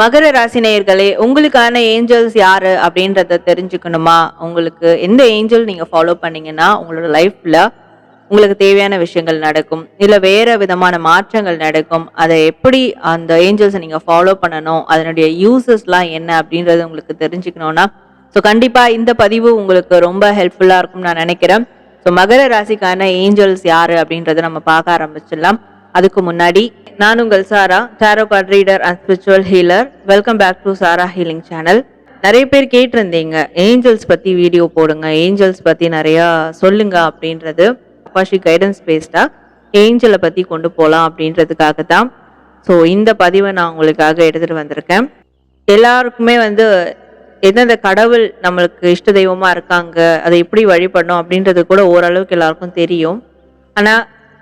மகர ராசினியர்களே உங்களுக்கான ஏஞ்சல்ஸ் யாரு அப்படின்றத தெரிஞ்சுக்கணுமா? உங்களுக்கு எந்த ஏஞ்சல் நீங்க ஃபாலோ பண்ணீங்கன்னா உங்களோட லைஃப்ல உங்களுக்கு தேவையான விஷயங்கள் நடக்கும். இல்லை வேற விதமான மாற்றங்கள் நடக்கும். அதை எப்படி அந்த ஏஞ்சல்ஸை நீங்கள் ஃபாலோ பண்ணணும்? அதனுடைய யூசஸ்லாம் என்ன அப்படின்றது உங்களுக்கு தெரிஞ்சுக்கணும்னா ஸோ கண்டிப்பாக இந்த பதிவு உங்களுக்கு ரொம்ப ஹெல்ப்ஃபுல்லாக இருக்கும் நான் நினைக்கிறேன். ஸோ மகர ராசிக்கான ஏஞ்சல்ஸ் யாரு அப்படின்றத நம்ம பார்க்க ஆரம்பிச்சிடலாம். அதுக்கு முன்னாடி நான் உங்கள் Sara tarot card reader and spiritual healer welcome back to Sara healing channel நிறைய பேர் கேட்டிருந்தீங்க ஏஞ்சல்ஸ் பற்றி வீடியோ போடுங்க ஏஞ்சல்ஸ் பற்றி நிறையா சொல்லுங்க அப்படின்றது. அப்பாஷி கைடன்ஸ் பேஸ்டாக ஏஞ்சலை பற்றி கொண்டு போகலாம் அப்படின்றதுக்காக தான் ஸோ இந்த பதிவை நான் உங்களுக்காக எடுத்துகிட்டு வந்திருக்கேன். எல்லாருக்குமே வந்து எந்தெந்த கடவுள் நம்மளுக்கு இஷ்ட தெய்வமாக இருக்காங்க அதை எப்படி வழிபடணும் அப்படின்றது கூட ஓரளவுக்கு எல்லாருக்கும் தெரியும். ஆனால்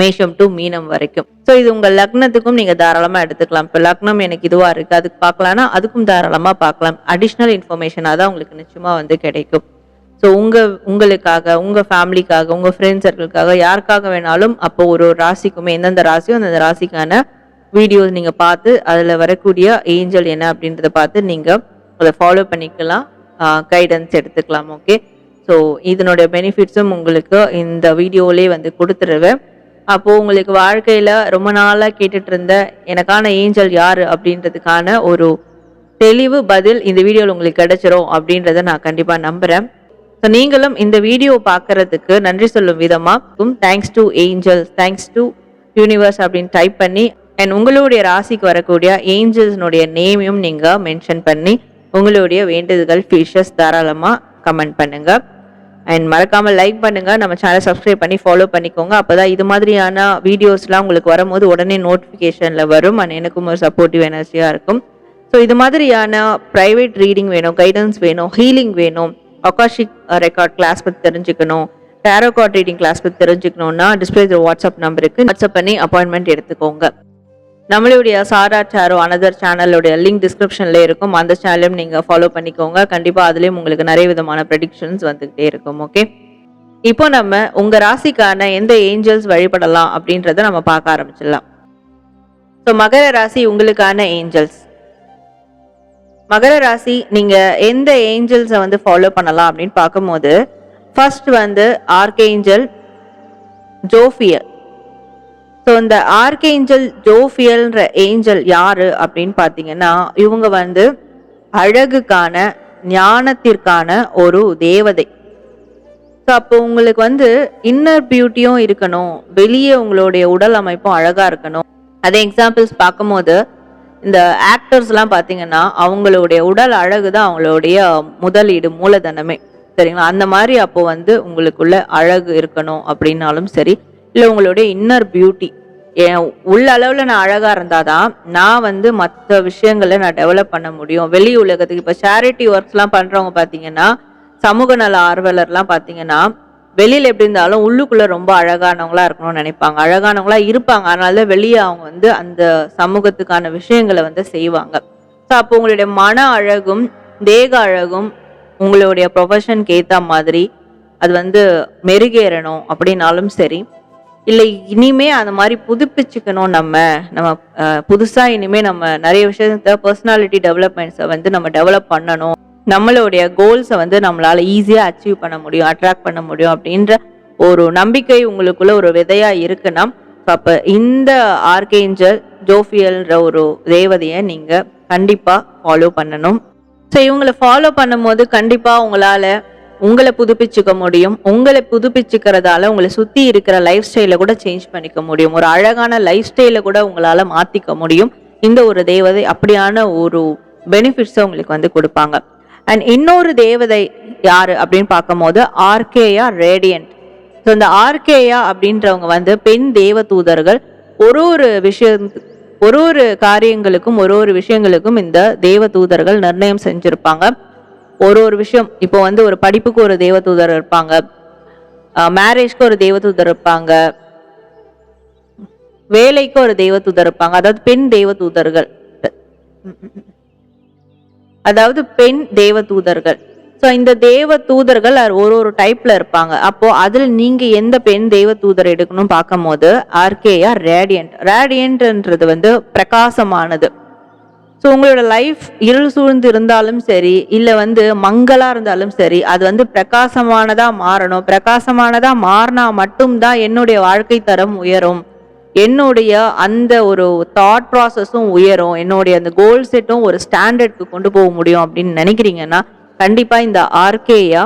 மேஷம் டு மீனம் வரைக்கும். ஸோ இது உங்கள் லக்னத்துக்கும் நீங்கள் தாராளமாக எடுத்துக்கலாம். இப்போ லக்னம் எனக்கு இதுவாக இருக்குது அதுக்கு பார்க்கலான்னா அதுக்கும் தாராளமாக பார்க்கலாம். அடிஷ்னல் இன்ஃபர்மேஷனாக தான் உங்களுக்கு நிச்சயமாக வந்து கிடைக்கும். ஸோ உங்கள் உங்களுக்காக உங்கள் ஃபேமிலிக்காக உங்கள் ஃப்ரெண்ட்ஸ் சர்க்கிளுக்காக யாருக்காக வேணாலும் அப்போ ஒரு ஒரு ராசிக்குமே எந்தெந்த ராசியோ அந்தந்த ராசிக்கான வீடியோஸ் நீங்கள் பார்த்து அதில் வரக்கூடிய ஏஞ்சல் என்ன அப்படின்றத பார்த்து நீங்கள் அதை ஃபாலோ பண்ணிக்கலாம். கைடன்ஸ் எடுத்துக்கலாம் ஓகே ஸோ இதனுடைய பெனிஃபிட்ஸும் உங்களுக்கு இந்த வீடியோவிலே வந்து கொடுத்துருவேன். அப்போது உங்களுக்கு வாழ்க்கையில் ரொம்ப நாளாக கேட்டுட்டு இருந்த எனக்கான ஏஞ்சல் யார் அப்படின்றதுக்கான ஒரு தெளிவு பதில் இந்த வீடியோவில் உங்களுக்கு கிடைச்சிரும் அப்படின்றத நான் கண்டிப்பாக நம்புகிறேன் ஸோ நீங்களும் இந்த வீடியோ பார்க்கறதுக்கு நன்றி சொல்லும் விதமாக thanks to angels thanks to universe அப்படின்னு டைப் பண்ணி அண்ட் உங்களுடைய ராசிக்கு வரக்கூடிய ஏஞ்சல்ஸ்னுடைய நேமையும் நீங்கள் மென்ஷன் பண்ணி உங்களுடைய வேண்டுதல்கள் ஃபிஷஸ் தாராளமாக கமெண்ட் பண்ணுங்கள் அண்ட் மறக்காமல் லைக் பண்ணுங்கள் நம்ம சேனலை சப்ஸ்கிரைப் பண்ணி ஃபாலோ பண்ணிக்கோங்க. அப்போ தான் இது மாதிரியான வீடியோஸ்லாம் உங்களுக்கு வரும்போது உடனே நோட்டிஃபிகேஷனில் வரும். அண்ட் எனக்கும் ஒரு சப்போர்ட்டிவ் எனர்ஜியாக இருக்கும். ஸோ இது மாதிரியான ப்ரைவேட் ரீடிங் வேணும் கைடன்ஸ் வேணும் ஹீலிங் வேணும் அகாஷிக் ரெக்கார்ட் கிளாஸ் பற்றி தெரிஞ்சுக்கணும் டேரோ கார்ட் ரீடிங் கிளாஸ் பற்றி தெரிஞ்சுக்கணும்னா டிஸ்பிளே வாட்ஸ்அப் நம்பருக்கு வாட்ஸ்அப் பண்ணி அப்பாயின்மெண்ட் எடுத்துக்கோங்க. நம்மளுடைய சாரா சாரோ அனதர் சேனலுடைய லிங்க் டிஸ்கிரிப்ஷன்ல இருக்கும். அந்த சேனலையும் நீங்க ஃபாலோ பண்ணிக்கோங்க. கண்டிப்பா அதுலயும் உங்களுக்கு நிறைய விதமான ப்ரெடிக்ஷன்ஸ் வந்துகிட்டே இருக்கும் ஓகே இப்போ நம்ம உங்க ராசிக்கான எந்த ஏஞ்சல்ஸ் வழிபடலாம் அப்படின்றத நம்ம பார்க்க ஆரம்பிச்சிடலாம். ஸோ மகர ராசி உங்களுக்கான ஏஞ்சல்ஸ் மகர ராசி நீங்க எந்த ஏஞ்சல்ஸை வந்து ஃபாலோ பண்ணலாம் அப்படின்னு பார்க்கும்போது ஃபர்ஸ்ட் வந்து ஆர்கேஞ்சல் ஜோஃபியல் ஸோ இந்த ஆர்கேஞ்சல் ஜோஃபியல்ன்ற ஏஞ்சல் யாரு அப்படின்னு பார்த்தீங்கன்னா இவங்க வந்து அழகுக்கான ஞானத்திற்கான ஒரு தேவதை. ஸோ அப்போ உங்களுக்கு வந்து இன்னர் பியூட்டியும் இருக்கணும் வெளியே உங்களுடைய உடல் அமைப்பும் அழகா இருக்கணும். அதே எக்ஸாம்பிள்ஸ் பார்க்கும்போது இந்த ஆக்டர்ஸ்லாம் பார்த்தீங்கன்னா அவங்களுடைய உடல் அழகு தான் அவங்களுடைய முதலீடு மூலதனமே. சரிங்களா? அந்த மாதிரி அப்போ வந்து உங்களுக்குள்ள அழகு இருக்கணும் அப்படின்னாலும் சரி இல்லை உங்களுடைய இன்னர் பியூட்டி என் உள்ள அளவில் நான் அழகாக இருந்தால் தான் நான் வந்து மற்ற விஷயங்களை நான் டெவலப் பண்ண முடியும். வெளி உலகத்துக்கு இப்போ சேரிட்டி ஒர்க்ஸ்லாம் பண்ணுறவங்க பார்த்தீங்கன்னா சமூக நல ஆர்வலர்லாம் பார்த்தீங்கன்னா வெளியில் எப்படி இருந்தாலும் உள்ளுக்குள்ளே ரொம்ப அழகானவங்களாக இருக்கணும்னு நினைப்பாங்க. அழகானவங்களா இருப்பாங்க. அதனால தான் வெளியே அவங்க வந்து அந்த சமூகத்துக்கான விஷயங்களை வந்து செய்வாங்க. ஸோ அப்போ உங்களுடைய மன அழகும் தேக அழகும் உங்களுடைய ப்ரொஃபஷனுக்கு ஏற்ற மாதிரி அது வந்து மெருகேறணும் அப்படின்னாலும் சரி இல்லை இனிமே அந்த மாதிரி புதுப்பிச்சுக்கணும் நம்ம நம்ம புதுசாக இனிமே நம்ம நிறைய விஷயத்த பர்சனாலிட்டி டெவலப்மெண்ட்ஸை வந்து நம்ம டெவலப் பண்ணணும். நம்மளுடைய கோல்ஸை வந்து நம்மளால் ஈஸியாக அச்சீவ் பண்ண முடியும் அட்ராக்ட் பண்ண முடியும் அப்படின்ற ஒரு நம்பிக்கை உங்களுக்குள்ள ஒரு விதையாக இருக்குன்னா அப்போ இந்த ஆர்கேஞ்சல் ஜோஃபியல்ன்ற ஒரு தேவதையை நீங்கள் கண்டிப்பாக ஃபாலோ பண்ணணும். ஸோ இவங்களை ஃபாலோ பண்ணும்போது கண்டிப்பாக உங்களால் உங்களை புதுப்பிச்சுக்க முடியும். உங்களை புதுப்பிச்சுக்கிறதால உங்களை சுத்தி இருக்கிற லைஃப் ஸ்டைலை கூட சேஞ்ச் பண்ணிக்க முடியும். ஒரு அழகான லைஃப் ஸ்டைலை கூட உங்களால மாத்திக்க முடியும். இந்த ஒரு தேவதை அப்படியான ஒரு பெனிஃபிட்ஸை உங்களுக்கு வந்து கொடுப்பாங்க. அண்ட் இன்னொரு தேவதை யாரு அப்படின்னு பார்க்கும்போது ஆர்கேயா ரேடியன்ட். ஸோ இந்த ஆர்கேயா அப்படின்றவங்க வந்து பெண் தேவ தூதர்கள். ஒரு ஒரு விஷயம் ஒரு ஒரு காரியங்களுக்கும் ஒரு ஒரு விஷயங்களுக்கும் இந்த தேவ தூதர்கள் நிர்ணயம் செஞ்சுருப்பாங்க. ஒரு ஒரு விஷயம். இப்போ வந்து ஒரு படிப்புக்கு ஒரு தேவதூதர் இருப்பாங்க. மேரேஜ்க்கு ஒரு தேவ இருப்பாங்க. வேலைக்கு ஒரு தெய்வத்தூதர் இருப்பாங்க. அதாவது பெண் தெய்வதூதர்கள் அதாவது பெண் தேவதூதர்கள் ஸோ இந்த தேவ தூதர்கள் ஒரு ஒரு டைப்ல இருப்பாங்க. அப்போ அதில் நீங்க எந்த பெண் தெய்வ தூதர் எடுக்கணும் பார்க்கும் போது ஆர்கேயா ரேடியன்ட் ரேடியன்ட்ன்றது வந்து பிரகாசமானது. ஸோ உங்களோட லைஃப் இருள் சூழ்ந்து இருந்தாலும் சரி இல்லை வந்து மங்களா இருந்தாலும் சரி அது வந்து பிரகாசமானதா மாறணும். பிரகாசமானதா மாறினா மட்டும்தான் என்னுடைய வாழ்க்கை தரம் உயரும். என்னுடைய அந்த ஒரு தாட் ப்ராசஸும் உயரும். என்னுடைய அந்த கோல் செட்டும் ஒரு ஸ்டாண்டர்டுக்கு கொண்டு போக முடியும் அப்படின்னு நினைக்கிறீங்கன்னா கண்டிப்பாக இந்த ஆர்கேயா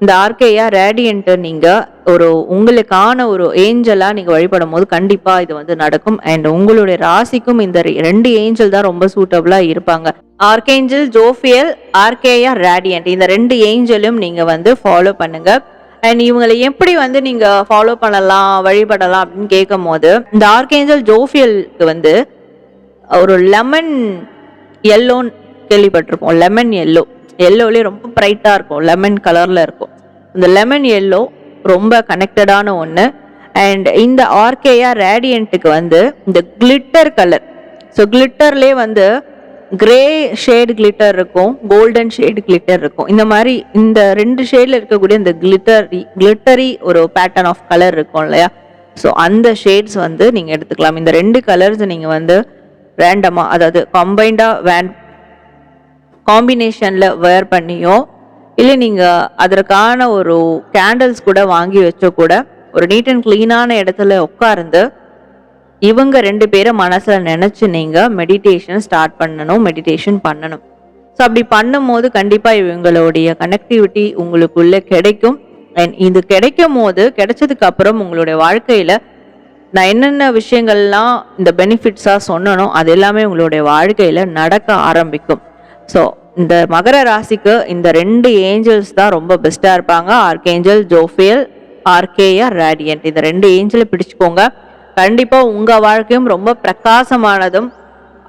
இந்த ஆர்கேயா ரேடியன்ட்டு நீங்கள் ஒரு உங்களுக்கான ஒரு ஏஞ்சலாக நீங்கள் வழிபடும் போது கண்டிப்பாக இது வந்து நடக்கும். அண்ட் உங்களுடைய ராசிக்கும் இந்த ரெண்டு ஏஞ்சல் தான் ரொம்ப சூட்டபுளாக இருப்பாங்க. ஆர்கேஞ்சல் ஜோஃபியல் ஆர்கேயா ரேடியன்ட் இந்த ரெண்டு ஏஞ்சலும் நீங்கள் வந்து ஃபாலோ பண்ணுங்க. அண்ட் இவங்களை எப்படி வந்து நீங்கள் ஃபாலோ பண்ணலாம் வழிபடலாம் அப்படின்னு கேட்கும் போது இந்த ஆர்கேஞ்சல் ஜோஃபியலுக்கு வந்து ஒரு லெமன் எல்லோன்னு கேள்விப்பட்டிருப்போம். லெமன் எல்லோ எல்லோலேயே ரொம்ப பிரைட்டாக இருக்கும். லெமன் கலரில் இருக்கும். இந்த லெமன் எல்லோ ரொம்ப கனெக்டடான ஒன்று அண்ட் இந்த ஆர்கேயா ரேடியண்ட்டுக்கு வந்து இந்த கிளிட்டர் கலர் ஸோ கிளிட்டர்லே வந்து கிரே ஷேடு கிளிட்டர் இருக்கும் கோல்டன் ஷேடு கிளிட்டர் இருக்கும். இந்த மாதிரி இந்த ரெண்டு ஷேடில் இருக்கக்கூடிய இந்த கிளிட்டரி கிளிட்டரி ஒரு பேட்டர்ன் ஆஃப் கலர் இருக்கும் இல்லையா? ஸோ அந்த ஷேட்ஸ் வந்து நீங்கள் எடுத்துக்கலாம். இந்த ரெண்டு கலர்ஸ் நீங்கள் வந்து ரேண்டமாக அதாவது கம்பைண்டாக வேன் காம்பினேஷனில் வேர் பண்ணியோ இல்லை நீங்கள் அதற்கான ஒரு கேண்டில்ஸ் கூட வாங்கி வச்சோ கூட ஒரு நீட் அண்ட் க்ளீனான இடத்துல உட்கார்ந்து இவங்க ரெண்டு பேரும் மனசில் நினச்சி நீங்கள் மெடிடேஷன் ஸ்டார்ட் பண்ணணும் மெடிடேஷன் பண்ணணும். ஸோ அப்படி பண்ணும்போது கண்டிப்பாக இவங்களுடைய கனெக்டிவிட்டி உங்களுக்குள்ளே கிடைக்கும். அண்ட் இது கிடைக்கும் போது கிடைச்சதுக்கு அப்புறம் உங்களுடைய வாழ்க்கையில் நான் என்னென்ன விஷயங்கள்லாம் இந்த பெனிஃபிட்ஸாக சொன்னனோ அது எல்லாமே உங்களுடைய வாழ்க்கையில் நடக்க ஆரம்பிக்கும். ஸோ இந்த மகர ராசிக்கு இந்த ரெண்டு ஏஞ்சல்ஸ் தான் ரொம்ப பெஸ்ட்டாக இருப்பாங்க. ஆர்கேஞ்சல் ஜோஃபியல் ஆர்கேயா ரேடியன்ட் இந்த ரெண்டு ஏஞ்சலை பிடிச்சிக்கோங்க. கண்டிப்பாக உங்கள் வாழ்க்கையும் ரொம்ப பிரகாசமானதும்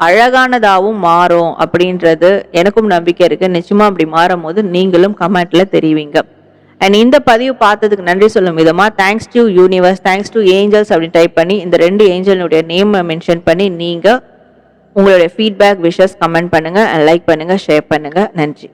அழகானதாகவும் மாறும் அப்படின்றது எனக்கும் நம்பிக்கை இருக்குது நிச்சயமாக அப்படி மாறும் போது நீங்களும் கமெண்ட்டில் தெரிவிங்க. அண்ட் இந்த பதிவு பார்த்ததுக்கு நன்றி சொல்லும் விதமாக thanks to universe thanks to angels அப்படின்னு டைப் பண்ணி இந்த ரெண்டு ஏஞ்சலினுடைய நேமை மென்ஷன் பண்ணி நீங்கள் உங்களுடைய ஃபீட்பேக் விஷஸ் கமெண்ட் பண்ணுங்கள் லைக் பண்ணுங்கள் ஷேர் பண்ணுங்கள் நன்றி.